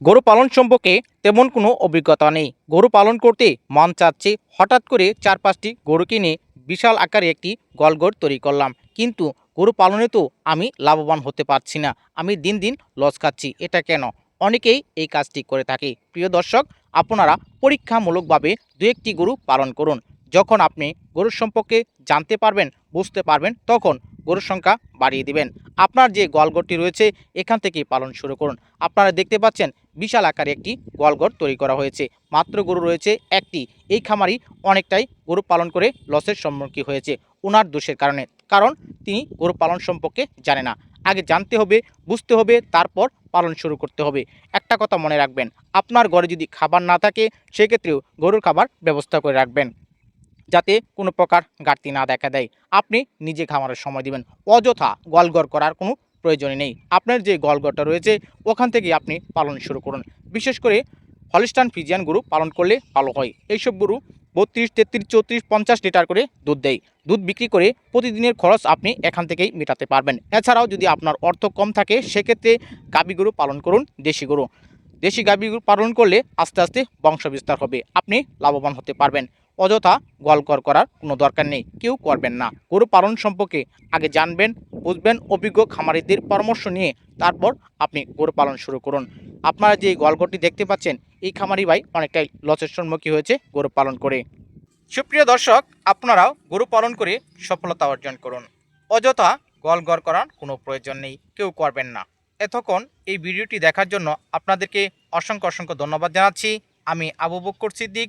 গরু পালন সম্পর্কে তেমন কোনো অভিজ্ঞতা নেই। গরু পালন করতে মন চাচ্ছে। হঠাৎ করে চার পাঁচটি গরু কিনে বিশাল আকারে একটি গলগর তৈরি করলাম। কিন্তু গরু পালনে তো আমি লাভবান হতে পারছি না। আমি দিন দিন লস খাচ্ছি। এটা কেন? অনেকেই এই কাজটি করে থাকে। প্রিয় দর্শক, আপনারা পরীক্ষামূলকভাবে দু একটি গরু পালন করুন। যখন আপনি গরুর সম্পর্কে জানতে পারবেন, বুঝতে পারবেন, তখন গরুর সংখ্যা বাড়িয়ে দিবেন। আপনার যে গোয়ালঘরটি রয়েছে, এখান থেকে পালন শুরু করুন। আপনারা দেখতে পাচ্ছেন, বিশাল আকারে একটি গোয়ালঘর তৈরি করা হয়েছে। মাত্র গরু রয়েছে একটি। এই খামারি অনেকটাই গরু পালন করে লসের সম্মুখীন হয়েছে ওনার দোষের কারণে। কারণ তিনি গরু পালন সম্পর্কে জানে না। আগে জানতে হবে, বুঝতে হবে, তারপর পালন শুরু করতে হবে। একটা কথা মনে রাখবেন, আপনার ঘরে যদি খাবার না থাকে, সেক্ষেত্রেও গরুর খাবার ব্যবস্থা করে রাখবেন। যাতে কোনো প্রকার ঘাটতি না দেখা দেয়। আপনি নিজে খামারের সময় দিবেন। অযথা গলগর করার কোনো প্রয়োজনই নেই। আপনার যে গলগরটা রয়েছে, ওখান থেকে আপনি পালন শুরু করুন। বিশেষ করে হলিস্টান ফিজিয়ান গরু পালন করলে ভালো হয়। এইসব গরু বত্রিশ, তেত্রিশ, চৌত্রিশ, পঞ্চাশ লিটার করে দুধ দেয়। দুধ বিক্রি করে প্রতিদিনের খরচ আপনি এখান থেকেই মেটাতে পারবেন। এছাড়াও যদি আপনার অর্থ কম থাকে, সেক্ষেত্রে গাবি গরু পালন করুন দেশি গরু। দেশি গাবি পালন করলে আস্তে আস্তে বংশ বিস্তার হবে। আপনি লাভবান হতে পারবেন। অযথা গলকর করার কোনো দরকার নেই। কেউ করবেন না। গরু পালন সম্পর্কে আগে জানবেন, বুঝবেন, অভিজ্ঞ খামারিদের পরামর্শ নিয়ে তারপর আপনি গরু পালন শুরু করুন। আপনারা যে গলগরটি দেখতে পাচ্ছেন, এই খামারি ভাই অনেকটাই লসের সম্মুখীন হয়েছে গরু পালন করে। সুপ্রিয় দর্শক, আপনারাও গরু পালন করে সফলতা অর্জন করুন। অযথা গলগর করার কোনো প্রয়োজন নেই। কেউ করবেন না। এতক্ষণ এই ভিডিওটি দেখার জন্য আপনাদেরকে অসংখ্য অসংখ্য ধন্যবাদ জানাচ্ছি। আমি আবু বক্কর সিদ্দিক